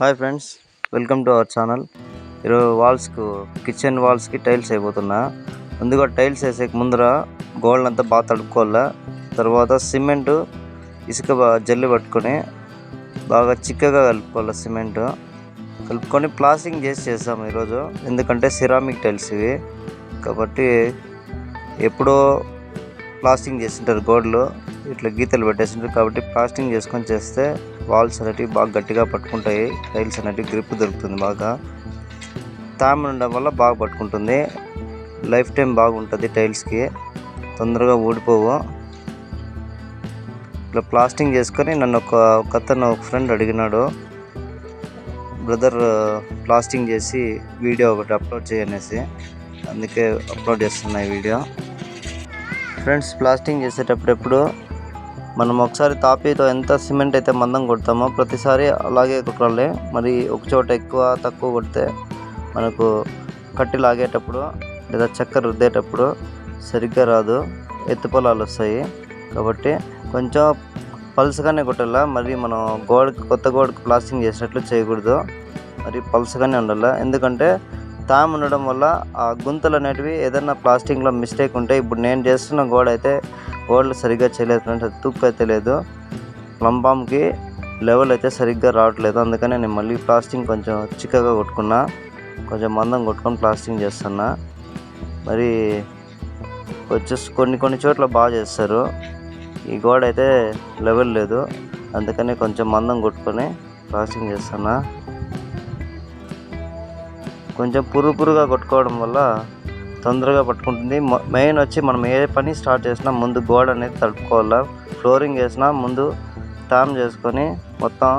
Hi friends welcome to our channel. ఈరోజు వాల్స్కు kitchen వాల్స్కి tiles అయిపోతున్నా. ముందుగా టైల్స్ వేసే ముందర గోల్డ్ అంతా బాగా తడుపుకోవాలా. తర్వాత సిమెంటు ఇసుక బా- జల్లి పట్టుకొని బాగా చిక్కగా కలుపుకోవాలి సిమెంట్. కలుపుకొని ప్లాస్టింగ్ చేసి చేసాము ఈరోజు. ఎందుకంటే సిరామిక్ టైల్స్ ఇవి. కాబట్టి ఎప్పుడో ప్లాస్టింగ్ చేసింటారు గోడలు. ఇట్లా గీతలు పెట్టేసింటారు కాబట్టి ప్లాస్టింగ్ చేసుకొని చేస్తే వాల్స్ అనేటివి బాగా గట్టిగా పట్టుకుంటాయి. టైల్స్ అనేటివి గ్రిప్ దొరుకుతుంది బాగా. తామ ఉండడం వల్ల బాగా పట్టుకుంటుంది. లైఫ్ టైం బాగుంటుంది టైల్స్కి తొందరగా ఊడిపోవు. ఇట్లా ప్లాస్టింగ్ చేసుకొని నన్ను ఒక ఒక అతను ఒక ఫ్రెండ్ అడిగినాడు. బ్రదర్ ప్లాస్టింగ్ చేసి వీడియో ఒకటి అప్లోడ్ చేయనేసి అందుకే అప్లోడ్ చేస్తున్నా ఈ వీడియో. ఫ్రెండ్స్ ప్లాస్టింగ్ చేసేటప్పుడెప్పుడు మనం ఒకసారి తాపీతో ఎంత సిమెంట్ అయితే మందం కొడతామో ప్రతిసారి అలాగే కొట్టాలి. మరి ఒక చోట ఎక్కువ తక్కువ కొడితే మనకు కట్టి లాగేటప్పుడు లేదా చెక్క రుద్దేటప్పుడు సరిగ్గా రాదు. ఎత్తు పొలాలు వస్తాయి. కాబట్టి కొంచెం పల్సగానే కొట్టాలా? మరి మనం గోడకు కొత్త గోడకు ప్లాస్టింగ్ చేసినట్లు చేయకూడదు. మరి పల్సగానే ఉండాలి? ఎందుకంటే తాము ఉండడం వల్ల ఆ గుంతలు అనేటివి ఏదైనా ప్లాస్టింగ్లో మిస్టేక్ ఉంటే ఇప్పుడు నేను చేస్తున్న గోడ అయితే గోడలు సరిగ్గా చేయలేదు ఫ్రెండ్స్ తుక్కు అయితే లేదు. ప్లంబామ్కి లెవెల్ అయితే సరిగ్గా రావట్లేదు. అందుకని నేను మళ్ళీ ప్లాస్టింగ్ కొంచెం చిక్కగా కొట్టుకున్నా. కొంచెం మందం కొట్టుకొని ప్లాస్టింగ్ చేస్తున్నా. మరి వచ్చేసి కొన్ని కొన్ని చోట్ల బాగా చేస్తారు. ఈ గోడ అయితే లెవెల్ లేదు. అందుకని కొంచెం మందం కొట్టుకొని ప్లాస్టింగ్ చేస్తున్నా. కొంచెం పురుపురుగా కొట్టుకోవడం వల్ల తొందరగా పట్టుకుంటుంది. మెయిన్ వచ్చి మనం ఏ పని స్టార్ట్ చేసినా ముందు గోడ అనేది తడుపుకోవాలా. ఫ్లోరింగ్ వేసినా ముందు తామ్ చేసుకొని మొత్తం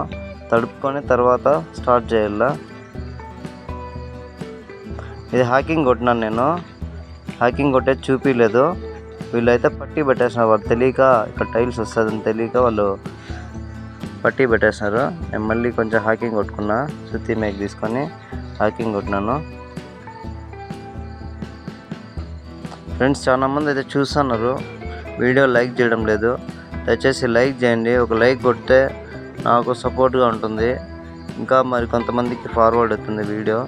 తడుపుకొని తర్వాత స్టార్ట్ చేయాలా. ఇది హ్యాకింగ్ కొట్టినాను నేను. హ్యాకింగ్ కొట్టేది చూపించలేదు వీళ్ళైతే పట్టి పెట్టేసినారు. వాళ్ళు తెలియక ఇక్కడ టైల్స్ వస్తుందని తెలియక వాళ్ళు పట్టీ పెట్టేసినారు. నేను మళ్ళీ కొంచెం హ్యాకింగ్ కొట్టుకున్నా. సుత్తి మేక్ తీసుకొని హ్యాకింగ్ కొట్టినాను. ఫ్రెండ్స్ చాలా మంది అయితే చూస్తున్నారు. వీడియో లైక్ చేయడం లేదు. దయచేసి లైక్ చేయండి. ఒక లైక్ కొడితే నాకు సపోర్ట్గా ఉంటుంది. ఇంకా మరి కొంతమందికి ఫార్వర్డ్ అవుతుంది వీడియో.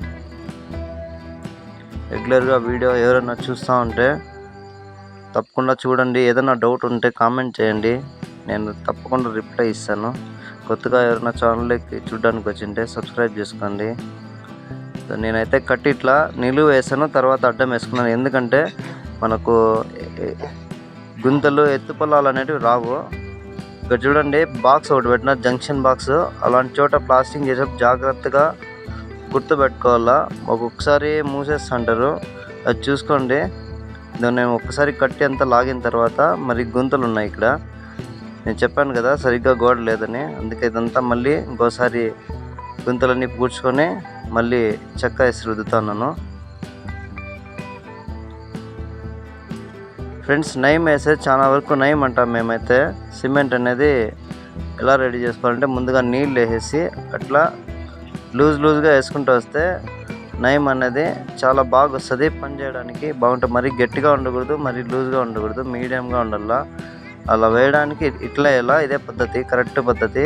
రెగ్యులర్గా వీడియో ఎవరైనా చూస్తూ ఉంటే తప్పకుండా చూడండి. ఏదైనా డౌట్ ఉంటే కామెంట్ చేయండి. నేను తప్పకుండా రిప్లై ఇస్తాను. కొత్తగా ఎవరైనా ఛానల్కి చూడడానికి వచ్చింటే సబ్స్క్రైబ్ చేసుకోండి. సో నేనైతే కట్టి ఇట్లా నిలువ వేసాను తర్వాత అడ్డం వేసుకున్నాను. ఎందుకంటే మనకు గుంతలు ఎత్తు పొలాలు అనేటివి రావు. ఇక్కడ చూడండి బాక్స్ ఒకటి పెట్టిన జంక్షన్ బాక్స్ అలాంటి చోట ప్లాస్టింగ్ చేసేటప్పుడు జాగ్రత్తగా గుర్తుపెట్టుకోవాలా. ఒక్కొక్కసారి మూసేస్తుంటారు. అది చూసుకోండి. దాన్ని నేను ఒక్కసారి కట్టి అంతా లాగిన తర్వాత మరి గుంతలు ఉన్నాయి ఇక్కడ. నేను చెప్పాను కదా సరిగ్గా గోడ లేదని. అందుకే ఇదంతా మళ్ళీ ఇంకోసారి గుంతలన్నీ పూడ్చుకొని మళ్ళీ చెక్క వేసి ఫ్రెండ్స్ నయం వేసే చాలా వరకు నయం అంటాం మేమైతే. సిమెంట్ అనేది ఎలా రెడీ చేసుకోవాలంటే ముందుగా నీళ్ళు వేసేసి అట్లా లూజ్ లూజ్గా వేసుకుంటూ వస్తే నయం అనేది చాలా బాగా వస్తుంది. పని చేయడానికి బాగుంటుంది. మరీ గట్టిగా ఉండకూడదు మరీ లూజ్గా ఉండకూడదు మీడియంగా ఉండాల? అలా వేయడానికి ఇట్లా ఎలా ఇదే పద్ధతి కరెక్ట్ పద్ధతి.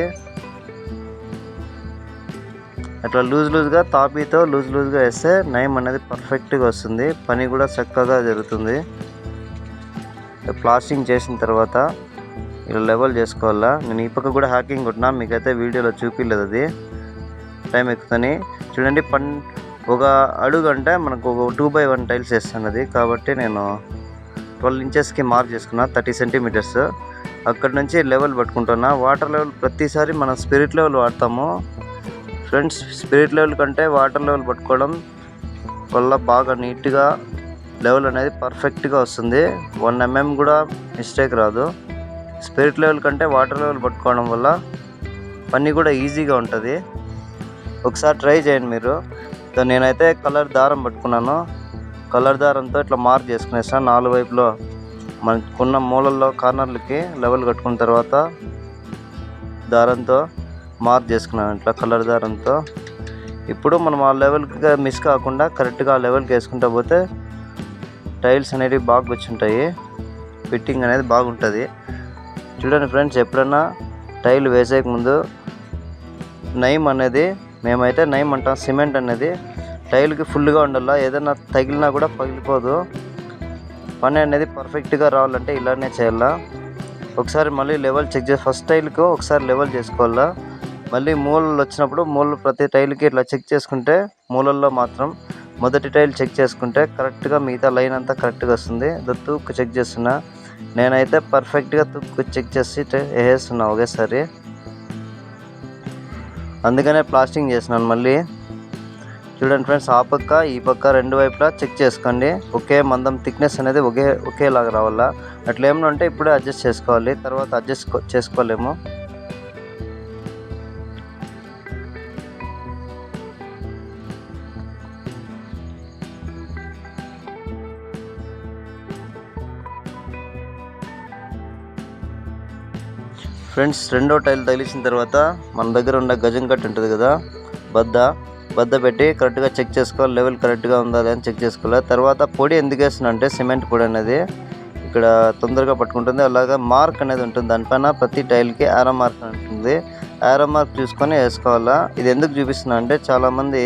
అట్లా లూజ్ లూజ్గా తాపీతో లూజ్ లూజ్గా వేస్తే నయం అనేది పర్ఫెక్ట్గా వస్తుంది. పని కూడా చక్కగా జరుగుతుంది. ప్లాస్టింగ్ చేసిన తర్వాత ఇలా లెవెల్ చేసుకోవాలా? నేను ఈ పక్క కూడా హ్యాకింగ్ కొట్టినా మీకైతే వీడియోలో చూపించలేదు అది. టైం ఎక్కుతుంది. చూడండి పన్ ఒక అడుగు అంటే మనకు ఒక టూ బై వన్ టైల్స్ వేస్తున్నది కాబట్టి నేను ట్వెల్వ్ ఇంచెస్కి మార్క్ చేసుకున్నా థర్టీ సెంటీమీటర్స్ అక్కడ నుంచి లెవెల్ పట్టుకుంటున్నా. వాటర్ లెవెల్ ప్రతిసారి మనం స్పిరిట్ లెవెల్ వాడతాము. ఫ్రెండ్స్ స్పిరిట్ లెవెల్ కంటే వాటర్ లెవెల్ పట్టుకోవడం వల్ల బాగా నీట్గా లెవెల్ అనేది పర్ఫెక్ట్గా వస్తుంది. వన్ ఎంఎం కూడా మిస్టేక్ రాదు. స్పిరిట్ లెవెల్ కంటే వాటర్ లెవెల్ పట్టుకోవడం వల్ల పని కూడా ఈజీగా ఉంటుంది. ఒకసారి ట్రై చేయండి మీరు. నేనైతే కలర్ దారం పట్టుకున్నాను. కలర్ దారంతో ఇట్లా మార్క్ చేసుకునేసా. నాలుగు వైపులో మనకున్న మూలల్లో కార్నర్లకి లెవెల్ కట్టుకున్న తర్వాత దారంతో మార్క్ చేసుకున్నాను ఇట్లా కలర్ దారంతో. ఇప్పుడు మనం ఆ లెవెల్కి మిస్ కాకుండా కరెక్ట్గా ఆ లెవెల్కి వేసుకుంటా పోతే టైల్స్ అనేవి బాగా వచ్చుంటాయి. ఫిట్టింగ్ అనేది బాగుంటుంది. చూడండి ఫ్రెండ్స్ ఎప్పుడైనా టైల్ వేసేక ముందు నయం అనేది మేమైతే నైమ్ అంటాం సిమెంట్ అనేది టైల్కి ఫుల్గా ఉండాలా ఏదైనా తగిలినా కూడా పగిలిపోదు. పని అనేది పర్ఫెక్ట్గా రావాలంటే ఇలానే చేయాలా. ఒకసారి మళ్ళీ లెవెల్ చెక్ చేసి ఫస్ట్ టైల్కి ఒకసారి లెవెల్ చేసుకోవాలా. మళ్ళీ మూలలు వచ్చినప్పుడు మూలలు ప్రతి టైల్కి ఇట్లా చెక్ చేసుకుంటే మూలల్లో మాత్రం మొదటి టైల్ చెక్ చేసుకుంటే కరెక్ట్గా మిగతా లైన్ అంతా కరెక్ట్గా వస్తుంది. ఇది తూక్కు చెక్ చేస్తున్నా. నేనైతే పర్ఫెక్ట్గా తూక్కు చెక్ చేసి వేసేస్తున్నా ఒకేసారి. అందుకనే ప్లాస్టింగ్ చేసినాను మళ్ళీ. చూడండి ఫ్రెండ్స్ ఆ పక్క ఈ పక్క రెండు వైపులా చెక్ చేసుకోండి. ఒకే మందం థిక్నెస్ అనేది ఒకే ఒకేలాగా రావాలా? అట్లా ఏమన్నా ఉంటే ఇప్పుడే అడ్జస్ట్ చేసుకోవాలి. తర్వాత అడ్జస్ట్ చేసుకోలేము. ఫ్రెండ్స్ రెండో టైల్ తగిలించిన తర్వాత మన దగ్గర ఉన్న గజం కట్ ఉంటుంది కదా బద్ద బద్ద పెట్టి కరెక్ట్గా చెక్ చేసుకోవాలి లెవెల్ కరెక్ట్గా ఉందా అని చెక్ చేసుకోవాలి. తర్వాత పొడి ఎందుకు వేస్తున్నా అంటే సిమెంట్ పొడి అనేది ఇక్కడ తొందరగా పట్టుకుంటుంది. అలాగే మార్క్ అనేది ఉంటుంది. దానిపైన ప్రతి టైల్కి ఆరో మార్క్ అని ఉంటుంది. ఆరో మార్క్ చూసుకొని వేసుకోవాలా? ఇది ఎందుకు చూపిస్తున్నా అంటే చాలామంది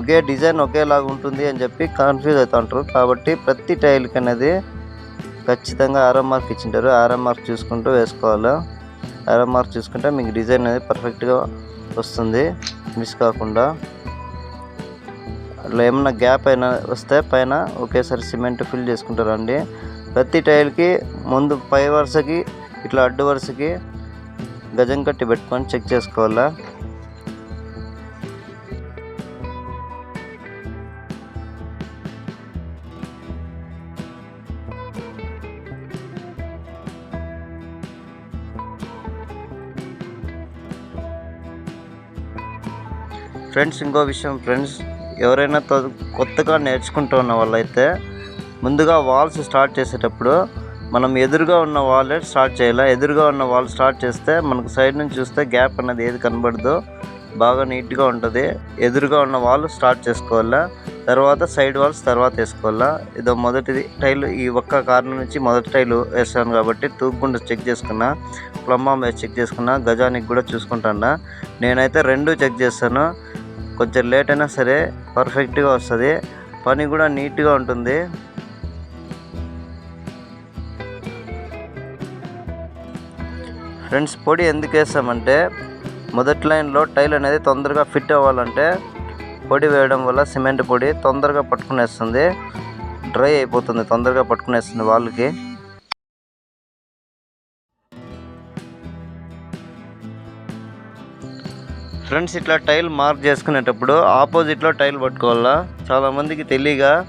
ఒకే డిజైన్ ఒకేలాగా ఉంటుంది అని చెప్పి కన్ఫ్యూజ్ అవుతూ ఉంటారు. కాబట్టి ప్రతి టైల్కి అనేది ఖచ్చితంగా ఆరో మార్క్ ఇచ్చింటారు. ఆరో మార్క్ చూసుకుంటూ వేసుకోవాలా? ఆరో మార్క్ చూసుకుంటే మీకు డిజైన్ అనేది పర్ఫెక్ట్గా వస్తుంది. మిస్ కాకుండా. అట్లా ఏమన్నా గ్యాప్ అయినా వస్తే పైన ఒకేసారి సిమెంట్ ఫిల్ చేసుకుంటారండి. ప్రతి టైల్కి ముందు పై వరుసకి ఇట్లా అడ్డు వరుసకి గజం కట్టి పెట్టుకొని చెక్ చేసుకోవాలా? ఫ్రెండ్స్ ఇంకో విషయం ఫ్రెండ్స్ ఎవరైనా కొత్తగా నేర్చుకుంటూ ఉన్న వాళ్ళైతే ముందుగా వాల్స్ స్టార్ట్ చేసేటప్పుడు మనం ఎదురుగా ఉన్న వాళ్ళే స్టార్ట్ చేయాలి? ఎదురుగా ఉన్న వాల్ స్టార్ట్ చేస్తే మనకు సైడ్ నుంచి చూస్తే గ్యాప్ అనేది ఏది కనబడదో. బాగా నీట్గా ఉంటుంది. ఎదురుగా ఉన్న వాల్ స్టార్ట్ చేసుకోవాలా? తర్వాత సైడ్ వాల్స్ తర్వాత వేసుకోవాలా? ఇదో మొదటిది టైలు ఈ ఒక్క కారణం నుంచి మొదటి టైలు వేసాను కాబట్టి తూకుండా చెక్ చేసుకున్నా ప్లంబామ్ వేసి చెక్ చేసుకున్నా గజానికి కూడా చూసుకుంటాను నేనైతే రెండు చెక్ చేస్తాను కొంచెం లేట్ అయినా సరే పర్ఫెక్ట్గా వస్తుంది. పని కూడా నీట్గా ఉంటుంది. ఫ్రెండ్స్ పొడి ఎందుకు వేస్తామంటే మొదటి లైన్లో టైల్ అనేది తొందరగా ఫిట్ అవ్వాలంటే పొడి వేయడం వల్ల సిమెంట్ పొడి తొందరగా పట్టుకునేస్తుంది. డ్రై అయిపోతుంది తొందరగా పట్టుకునేస్తుంది వాళ్ళకి. ఫ్రెండ్స్ ఇట్లా టైల్ మార్క్ చేసుకునేటప్పుడు ఆపోజిట్లో టైల్ పట్టుకోవాలా? చాలామందికి తెలియక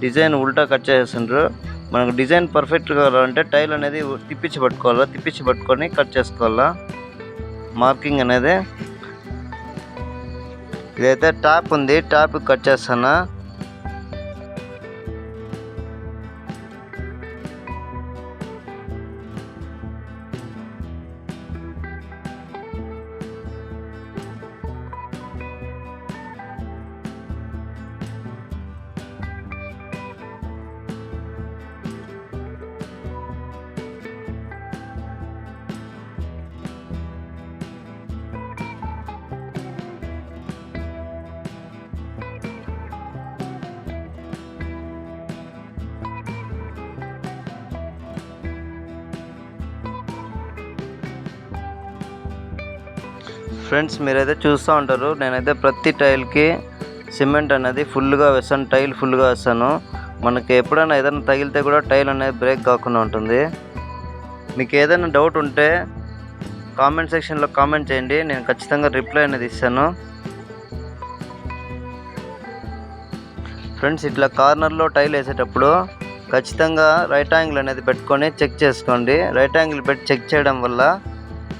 డిజైన్ ఉల్టా కట్ చేస్తుండ్రు. మనకు డిజైన్ పర్ఫెక్ట్గా కావాలంటే టైల్ అనేది తిప్పించి పట్టుకోవాలా? తిప్పించి పట్టుకొని కట్ చేసుకోవాలా? మార్కింగ్ అనేది. ఇదైతే ట్యాప్ ఉంది. ట్యాప్ కట్ చేస్తానా ఫ్రెండ్స్ మీరైతే చూస్తూ ఉంటారు. నేనైతే ప్రతి టైల్కి సిమెంట్ అనేది ఫుల్గా వేస్తాను. టైల్ ఫుల్గా వేస్తాను. మనకి ఎప్పుడైనా ఏదైనా తగిలితే కూడా టైల్ అనేది బ్రేక్ కాకుండా ఉంటుంది. మీకు ఏదైనా డౌట్ ఉంటే కామెంట్ సెక్షన్లో కామెంట్ చేయండి. నేను ఖచ్చితంగా రిప్లై అనేది ఇస్తాను. ఫ్రెండ్స్ ఇట్లా కార్నర్లో టైల్ వేసేటప్పుడు ఖచ్చితంగా రైట్ యాంగిల్ అనేది పెట్టుకొని చెక్ చేసుకోండి. రైట్ యాంగిల్ పెట్టి చెక్ చేయడం వల్ల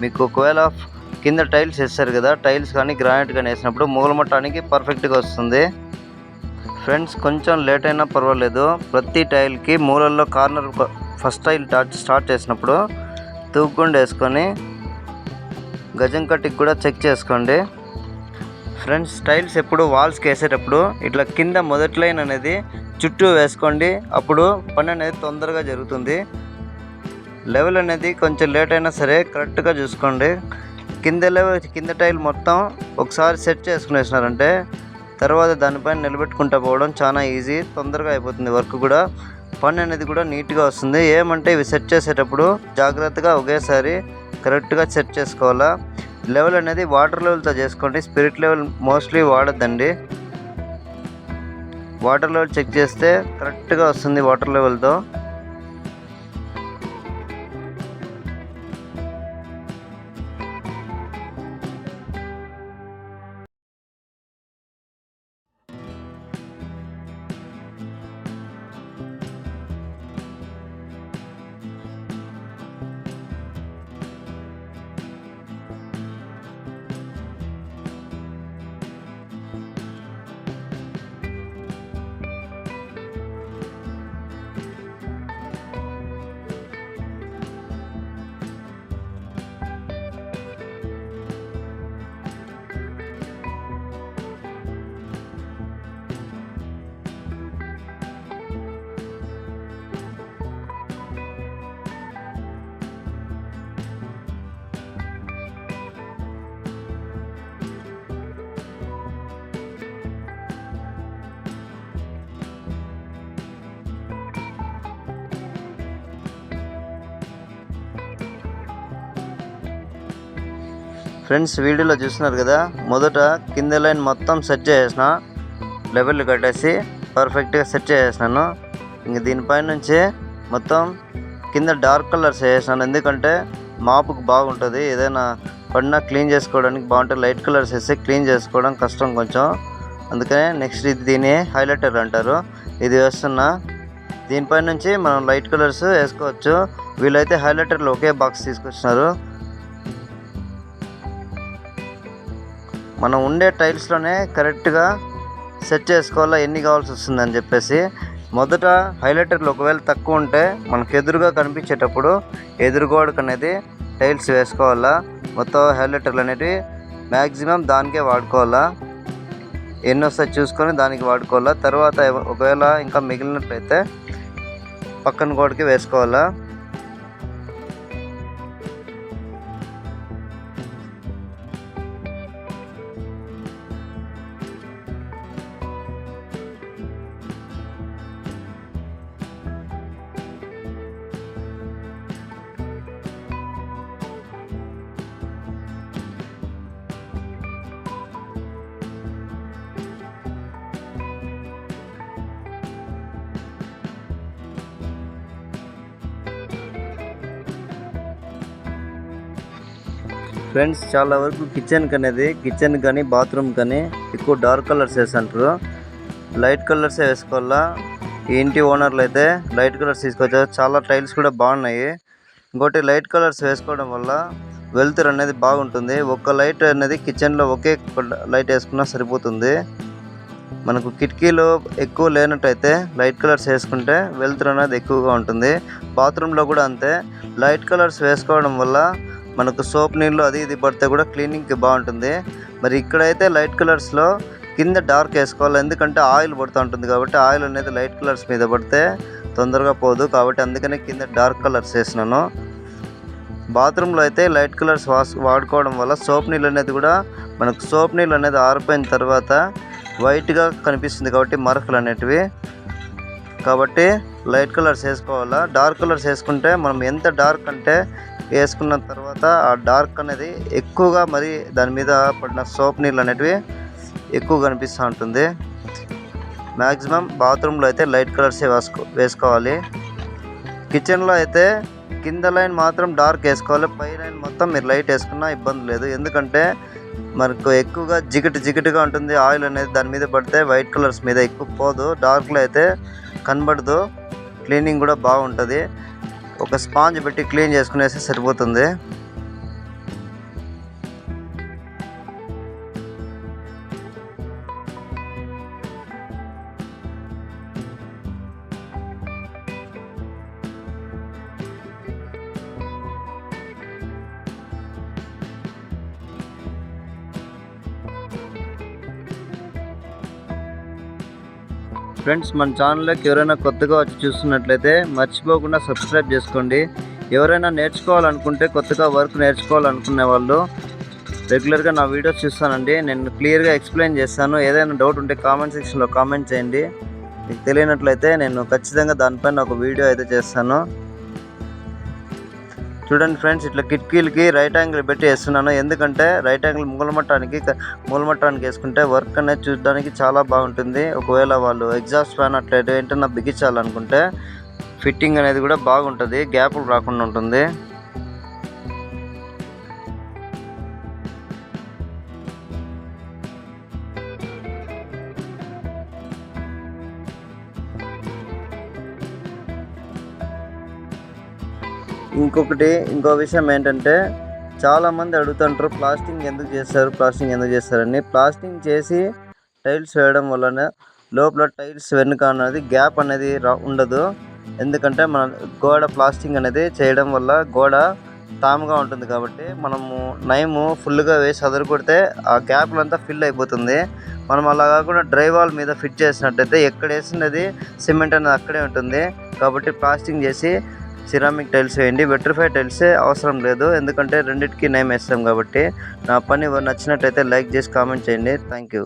మీకు ఒకవేళ కింద టైల్స్ వేస్తారు కదా టైల్స్ కానీ గ్రానైట్ కానీ వేసినప్పుడు మూలమట్టానికి పర్ఫెక్ట్గా వస్తుంది. ఫ్రెండ్స్ కొంచెం లేట్ అయినా పర్వాలేదు. ప్రతి టైల్కి మూలల్లో corner first tile start start చేసినప్పుడు తూగుండు వేసుకొని గజం కట్టికి కూడా చెక్ చేసుకోండి. ఫ్రెండ్స్ టైల్స్ ఎప్పుడు వాల్స్కి వేసేటప్పుడు ఇట్లా కింద మొదటి లైన్ అనేది చుట్టూ వేసుకోండి. అప్పుడు పని అనేది తొందరగా జరుగుతుంది. లెవెల్ అనేది కొంచెం లేట్ అయినా సరే కరెక్ట్గా చూసుకోండి. కింద లెవెల్ కింద టైల్ మొత్తం ఒకసారి సెట్ చేసుకునేసినారంటే తర్వాత దానిపైన నిలబెట్టుకుంటా పోవడం చాలా ఈజీ తొందరగా అయిపోతుంది వర్క్ కూడా. పని అనేది కూడా నీట్గా వస్తుంది. ఏమంటే ఇవి సెట్ చేసేటప్పుడు జాగ్రత్తగా ఒకేసారి కరెక్ట్గా సెట్ చేసుకోవాలా. లెవెల్ అనేది వాటర్ లెవెల్తో చేసుకోండి. స్పిరిట్ లెవెల్ మోస్ట్లీ వాడద్దండి. వాటర్ లెవెల్ చెక్ చేస్తే కరెక్ట్గా వస్తుంది వాటర్ లెవెల్తో. ఫ్రెండ్స్ వీడియోలో చూస్తున్నారు కదా మొదట కింద లైన్ మొత్తం సెట్ చేసేసిన లెవెల్ కట్టేసి పర్ఫెక్ట్గా సెట్ చేసేసినాను. ఇంక దీనిపైన నుంచి మొత్తం కింద డార్క్ కలర్స్ వేసేసినాను. ఎందుకంటే మాపుకు బాగుంటుంది ఏదైనా పడినా క్లీన్ చేసుకోవడానికి బాగుంటుంది. లైట్ కలర్స్ వేస్తే క్లీన్ చేసుకోవడం కష్టం కొంచెం. అందుకనే నెక్స్ట్ ఇది దీని హైలైటర్ అంటారు. ఇది వేస్తున్నా దీనిపైన నుంచి మనం లైట్ కలర్స్ వేసుకోవచ్చు. వీళ్ళైతే హైలైటర్లు ఒకే బాక్స్ తీసుకొచ్చినారు. మనం ఉండే టైల్స్లోనే కరెక్ట్గా సెట్ చేసుకోవాలా ఎన్ని కావాల్సి వస్తుందని చెప్పేసి. మొదట హైలైటర్లు ఒకవేళ తక్కువ ఉంటే మనకు ఎదురుగా కనిపించేటప్పుడు ఎదురుగోడకు అనేది టైల్స్ వేసుకోవాలా మొత్తం హైలైటర్లు అనేవి మ్యాక్సిమం దానికే వాడుకోవాలా. ఎన్ని వస్తాయి చూసుకొని దానికి వాడుకోవాలా. తర్వాత ఒకవేళ ఇంకా మిగిలినట్లయితే పక్కన గోడకి వేసుకోవాలా. ఫ్రెండ్స్ చాలా వరకు కిచెన్ అనేది కిచెన్ కానీ బాత్రూమ్ కానీ ఎక్కువ డార్క్ కలర్స్ వేసంటారు లైట్ కలర్సే వేసుకోవాలా? ఈ ఇంటి ఓనర్లు అయితే లైట్ కలర్స్ తీసుకొచ్చారు. చాలా టైల్స్ కూడా బాగున్నాయి. ఇంకోటి లైట్ కలర్స్ వేసుకోవడం వల్ల వెలుతురు అనేది బాగుంటుంది. ఒక్క లైట్ అనేది కిచెన్లో ఒకే లైట్ వేసుకున్నా సరిపోతుంది. మనకు కిటికీలు ఎక్కువ లేనట్టయితే లైట్ కలర్స్ వేసుకుంటే వెలుతురు అనేది ఎక్కువగా ఉంటుంది. బాత్రూంలో కూడా అంతే. లైట్ కలర్స్ వేసుకోవడం వల్ల మనకు సోప్ నీళ్ళు అది ఇది పడితే కూడా క్లీనింగ్కి బాగుంటుంది. మరి ఇక్కడైతే లైట్ కలర్స్లో కింద డార్క్ వేసుకోవాలి. ఎందుకంటే ఆయిల్ పడుతూ ఉంటుంది కాబట్టి ఆయిల్ అనేది లైట్ కలర్స్ మీద పడితే తొందరగా పోదు. కాబట్టి అందుకనే కింద డార్క్ కలర్స్ వేసినాను. బాత్రూంలో అయితే లైట్ కలర్స్ వాస్ వాడుకోవడం వల్ల సోప్ నీళ్ళు అనేది కూడా మనకు సోప్ నీళ్ళు అనేది ఆరిపోయిన తర్వాత వైట్గా కనిపిస్తుంది కాబట్టి మరకలు అనేటివి. కాబట్టి లైట్ కలర్స్ వేసుకోవాలా? డార్క్ కలర్స్ వేసుకుంటే మనం ఎంత డార్క్ అంటే వేసుకున్న తర్వాత ఆ డార్క్ అనేది ఎక్కువగా మరి దాని మీద పడిన సోప్ నీళ్ళు అనేటివి ఎక్కువ కనిపిస్తూ ఉంటుంది. మ్యాక్సిమం బాత్రూంలో అయితే లైట్ కలర్సే వేసుకో వేసుకోవాలి. కిచెన్లో అయితే కింద లైన్ మాత్రం డార్క్ వేసుకోవాలి. పై లైన్ మొత్తం మీరు లైట్ వేసుకున్నా ఇబ్బంది లేదు. ఎందుకంటే మనకు ఎక్కువగా జిగిటి జిగటగా ఉంటుంది. ఆయిల్ అనేది దాని మీద పడితే వైట్ కలర్స్ మీద ఎక్కువ పోదు. డార్క్లో అయితే కనబడదు. క్లీనింగ్ కూడా బాగుంటుంది. ఒక స్పాంజ్ పెట్టి క్లీన్ చేసుకునేసి సరిపోతుంది. ఫ్రెండ్స్ మన ఛానల్లోకి ఎవరైనా కొత్తగా వచ్చి చూస్తున్నట్లయితే మర్చిపోకుండా సబ్స్క్రైబ్ చేసుకోండి. ఎవరైనా నేర్చుకోవాలనుకుంటే కొత్తగా వర్క్ నేర్చుకోవాలనుకునే వాళ్ళు రెగ్యులర్గా నా వీడియోస్ చూస్తానండి. నేను క్లియర్గా ఎక్స్ప్లెయిన్ చేస్తాను. ఏదైనా డౌట్ ఉంటే కామెంట్ సెక్షన్లో కామెంట్ చేయండి. మీకు తెలియనట్లయితే నేను ఖచ్చితంగా దానిపైన ఒక వీడియో అయితే చేస్తాను. చూడండి ఫ్రెండ్స్ ఇట్లా కిటికీలకి రైట్ యాంగిల్ పెట్టి వేస్తున్నాను. ఎందుకంటే రైట్ యాంగిల్ మూలమట్టానికి మూలమట్టానికి వేసుకుంటే వర్క్ అనేది చూడడానికి చాలా బాగుంటుంది. ఒకవేళ వాళ్ళు ఎగ్జాస్ట్ ఫ్యాన్ అట్లా ఏంటన్నా బిగించాలనుకుంటే ఫిట్టింగ్ అనేది కూడా బాగుంటుంది. గ్యాపులు రాకుండా ఉంటుంది. ఇంకొకటి ఇంకో విషయం ఏంటంటే చాలామంది అడుగుతుంటారు ప్లాస్టింగ్ ఎందుకు చేస్తారు? ప్లాస్టింగ్ ఎందుకు చేస్తారని. ప్లాస్టింగ్ చేసి టైల్స్ వేయడం వలన లోపల టైల్స్ వెనుక అనేది గ్యాప్ అనేది రా ఉండదు. ఎందుకంటే మన గోడ ప్లాస్టింగ్ అనేది చేయడం వల్ల గోడ తాముగా ఉంటుంది కాబట్టి మనము నైము ఫుల్గా వేసి అదరు కొడితే ఆ గ్యాప్లంతా ఫిల్ అయిపోతుంది. మనం అలా కాకుండా డ్రై వాల్ మీద ఫిట్ చేసినట్టయితే ఎక్కడ వేసినది సిమెంట్ అనేది అక్కడే ఉంటుంది. కాబట్టి ప్లాస్టింగ్ చేసి సిరామిక్ టైల్స్ వేయండి. వెట్రిఫై టైల్స్ అవసరం లేదు. ఎందుకంటే రెండింటికి నేమ్ వేస్తాం కాబట్టి నా పని నచ్చినట్టయితే లైక్ చేసి కామెంట్ చేయండి. Thank you.